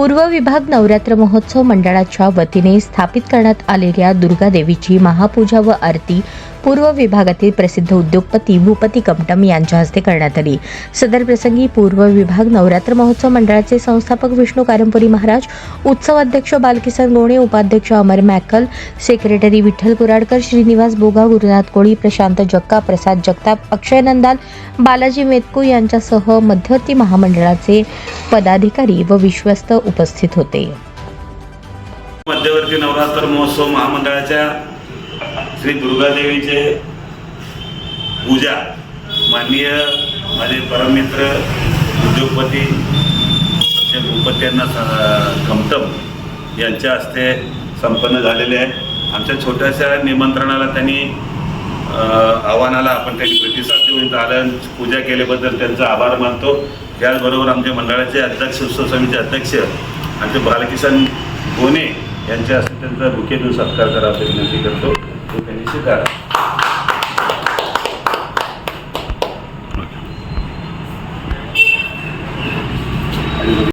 पूर्व विभाग नवरात्र महोत्सव मंडळाच्या वतीने स्थापित करण्यात आलेल्या दुर्गा देवीची महापूजा व आरती पूर्व विभागातील प्रसिद्ध उद्योगपती भूपती कमटम यांच्या हस्ते करण्यात आली. सदर प्रसंगी पूर्व विभाग नवरात्र महोत्सव मंडळाचे संस्थापक विष्णू कारंपुरी महाराज उत्सव अध्यक्ष बालकिसन गोणे उपाध्यक्ष अमर मॅकल सेक्रेटरी विठ्ठल कुराडकर श्रीनिवास बोगा गुरुनाथ कोळी प्रशांत जक्का प्रसाद जगताप अक्षय नंदाल बालाजी मेतकू यांच्यासह मध्यवर्ती महामंडळाचे पदाधिकारी व विश्वस्त उपस्थित होते. मध्यवर्ती नवरात्र महोत्सव महामंडळाच्या श्री दुर्गादेवीचे पूजा माननीय माझे परममित्र उद्योगपती आमचे भूपत्यांना स- यांच्या हस्ते संपन्न झालेले आहे. आमच्या छोट्याशा निमंत्रणाला त्यांनी आव्हानाला आपण त्यांनी प्रतिसाद देऊन इथं पूजा केल्याबद्दल त्यांचा आभार मानतो. त्याचबरोबर आमच्या मंडळाचे अध्यक्ष उत्सव समितीचे अध्यक्ष आमचे बालकिशन गोने यांच्या हस्ते त्यांचा बुके सत्कार करावा विनंती करतो. Eugenio Cara.